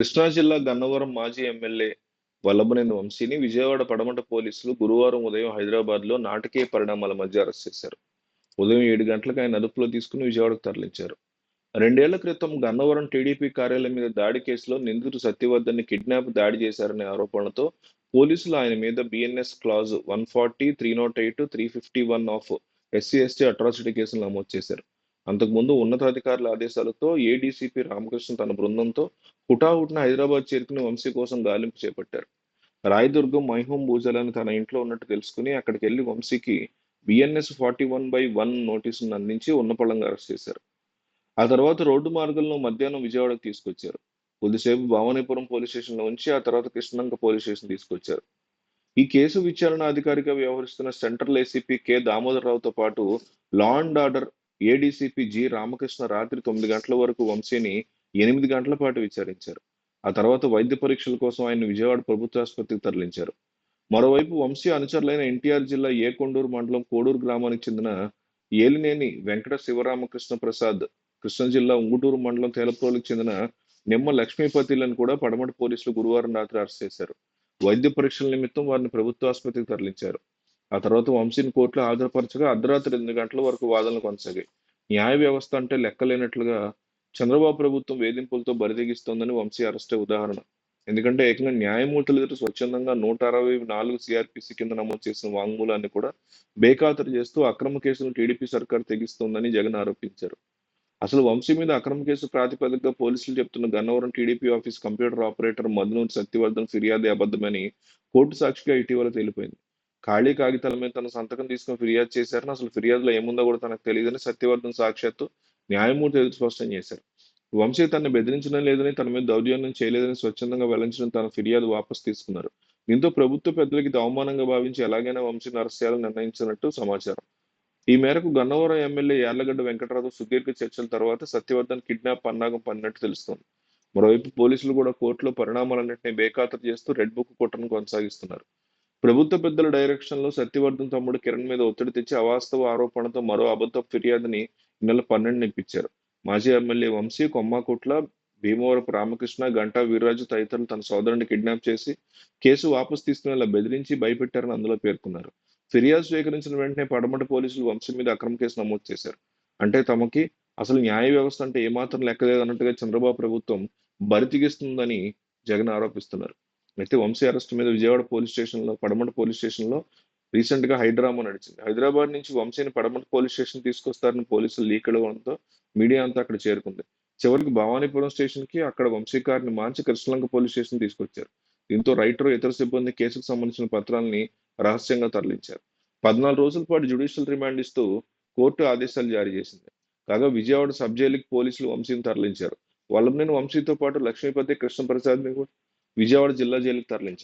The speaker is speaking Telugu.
కృష్ణా జిల్లా గన్నవరం మాజీ ఎమ్మెల్యే వల్లభనేని వంశీని విజయవాడ పడమట పోలీసులు గురువారం ఉదయం హైదరాబాద్లో నాటకీయ పరిణామాల మధ్య అరెస్ట్ చేశారు. ఉదయం ఏడు గంటలకు ఆయన అదుపులో తీసుకుని విజయవాడకు తరలించారు. రెండేళ్ళ క్రితం గన్నవరం టీడీపీ కార్యాలయం మీద దాడి కేసులో నిందితుడు సత్యవర్ధన్ని కిడ్నాప్ దాడి చేశారనే ఆరోపణలతో పోలీసులు ఆయన మీద BNS clause one forty three not eight three fifty one of SC ST atrocity కేసులు నమోదు చేశారు. అంతకుముందు ఉన్నతాధికారుల ఆదేశాలతో ఏడీసీపీ రామకృష్ణ తన బృందంతో హుటాహుటిన హైదరాబాద్ చేరుకుని వంశీ కోసం గాలింపు చేపట్టారు. రాయదుర్గం మైహోం భూజలని తన ఇంట్లో ఉన్నట్టు తెలుసుకుని అక్కడికి వెళ్ళి వంశీకి BNS forty one by one నోటీసును అందించి ఉన్నపళంగా అరెస్ట్ చేశారు. ఆ తర్వాత రోడ్డు మార్గంలో మధ్యాహ్నం విజయవాడకు తీసుకొచ్చారు. కొద్దిసేపు భవానీపురం పోలీస్ స్టేషన్లో ఉంచి ఆ తర్వాత కృష్ణంక పోలీస్ స్టేషన్ తీసుకొచ్చారు. ఈ కేసు విచారణ అధికారిగా వ్యవహరిస్తున్న సెంట్రల్ ఏసీపీ కె దామోదరరావుతో పాటు law and order ADCP G Ramakrishna రాత్రి తొమ్మిది గంటల వరకు వంశీని ఎనిమిది గంటల పాటు విచారించారు. ఆ తర్వాత వైద్య పరీక్షల కోసం ఆయన విజయవాడ ప్రభుత్వ ఆసుపత్రికి తరలించారు. మరోవైపు వంశీ అనుచరులైన ఎన్టీఆర్ జిల్లా ఏకొండూరు మండలం కోడూరు గ్రామానికి చెందిన ఏలినేని వెంకట శివరామకృష్ణ ప్రసాద్ కృష్ణా జిల్లా ఉంగుటూరు మండలం తేలప్రోలుకు చెందిన నిమ్మ లక్ష్మీపతిలను కూడా పడమటి పోలీసులు గురువారం రాత్రి అరెస్ట్ చేశారు. వైద్య పరీక్షల నిమిత్తం వారిని ప్రభుత్వ ఆసుపత్రికి తరలించారు. ఆ తర్వాత వంశీని కోర్టులో హాజరుపరచగా అర్ధరాత్రి ఎనిమిది గంటల వరకు వాదనలు కొనసాగాయి. న్యాయ వ్యవస్థ అంటే లెక్కలేనట్లుగా చంద్రబాబు ప్రభుత్వం వేధింపులతో బరితెగిస్తోందని వంశీ అరెస్టే ఉదాహరణ. ఎందుకంటే ఏకంగా న్యాయమూర్తులు ఎదురు స్వచ్ఛందంగా నూట అరవై నాలుగు సిఆర్పిసి కింద నమోదు చేసిన వాంగ్మూలాన్ని కూడా బేఖాతరు చేస్తూ అక్రమ కేసును టీడీపీ సర్కార్ తెగిస్తోందని జగన్ ఆరోపించారు. అసలు వంశీ మీద అక్రమ కేసు ప్రాతిపదికగా పోలీసులు చెప్తున్న Gannavaram TDP office computer operator Madhunuri Satyavardhan ఫిర్యాదు అబద్ధమని కోర్టు సాక్షిగా ఇటీవల తేలిపోయింది. ఖాళీ కాగితాల మీద తన సంతకం తీసుకుని ఫిర్యాదు చేశారని అసలు ఫిర్యాదులో ఏముందో కూడా తనకు తెలియదని సత్యవర్ధన్ సాక్షాత్తు న్యాయమూర్తి ఎదురు స్పష్టం చేశారు. వంశీ తనని బెదిరించడం లేదని తన మీద దౌర్జన్యం చేయలేదని స్వచ్ఛందంగా వెల్లించడం తన ఫిర్యాదు వాపసు తీసుకున్నారు. దీంతో ప్రభుత్వ పెద్దలకి ఇది అవమానంగా భావించి ఎలాగైనా వంశీని అరెస్ట్ చేయాలని నిర్ణయించినట్టు సమాచారం. ఈ మేరకు గన్నవరం ఎమ్మెల్యే యార్లగడ్డ వెంకటరావు సుదీర్ఘ చర్చల తర్వాత సత్యవర్ధన్ కిడ్నాప్ పన్నాగం పన్నట్టు తెలుస్తోంది. మరోవైపు పోలీసులు కూడా కోర్టులో పరిణామాలన్నింటినీ బేఖాతరు చేస్తూ రెడ్ బుక్ కుట్రను కొనసాగిస్తున్నారు. ప్రభుత్వ పెద్దల డైరెక్షన్లో సత్యవర్ధన్ తమ్ముడు కిరణ్ మీద ఒత్తిడి తెచ్చి అవాస్తవ ఆరోపణతో మరో అబద్ధ ఫిర్యాదుని ఈ నెల పన్నెండు ఇప్పించారు మాజీ ఎమ్మెల్యే వంశీ కొమ్మాకుట్ల భీమవరపు రామకృష్ణ గంటా వీర్రాజు తదితరులు తన సోదరుని కిడ్నాప్ చేసి కేసు వాపసు తీసుకునేలా బెదిరించి భయపెట్టారని అందులో పేర్కొన్నారు. ఫిర్యాదు స్వీకరించిన వెంటనే పడమట పోలీసులు వంశీ మీద అక్రమ కేసు నమోదు చేశారు. అంటే తమకి అసలు న్యాయ వ్యవస్థ అంటే ఏమాత్రం లెక్కలేదు అన్నట్టుగా చంద్రబాబు ప్రభుత్వం బరితిగిస్తుందని జగన్ ఆరోపిస్తున్నారు. అయితే వంశీ అరెస్ట్ మీద విజయవాడ పోలీస్ స్టేషన్లో పడమట పోలీస్ స్టేషన్లో రీసెంట్గా హైడ్రామా నడిచింది. హైదరాబాద్ నుంచి వంశీని పడమట పోలీస్ స్టేషన్ తీసుకొస్తారని పోలీసులు లీక్ అవ్వడంతో మీడియా అంతా అక్కడ చేరుకుంది. చివరికి భవానీపురం స్టేషన్కి అక్కడ వంశీ కారిని మార్చి కృష్ణలంక పోలీస్ స్టేషన్ తీసుకొచ్చారు. దీంతో రైటర్ ఇతర సిబ్బంది కేసుకు సంబంధించిన పత్రాలని రహస్యంగా తరలించారు. పద్నాలుగు రోజుల పాటు జ్యుడిషియల్ రిమాండ్ ఇస్తూ కోర్టు ఆదేశాలు జారీ చేసింది. కాగా విజయవాడ సబ్ జైలుకి పోలీసులు వంశీని తరలించారు. వల్లభనేని వంశీతో పాటు లక్ష్మీపతి కృష్ణప్రసాద్ని కూడా విజయవాడ జిల్లా జైలుకు తరలించారు.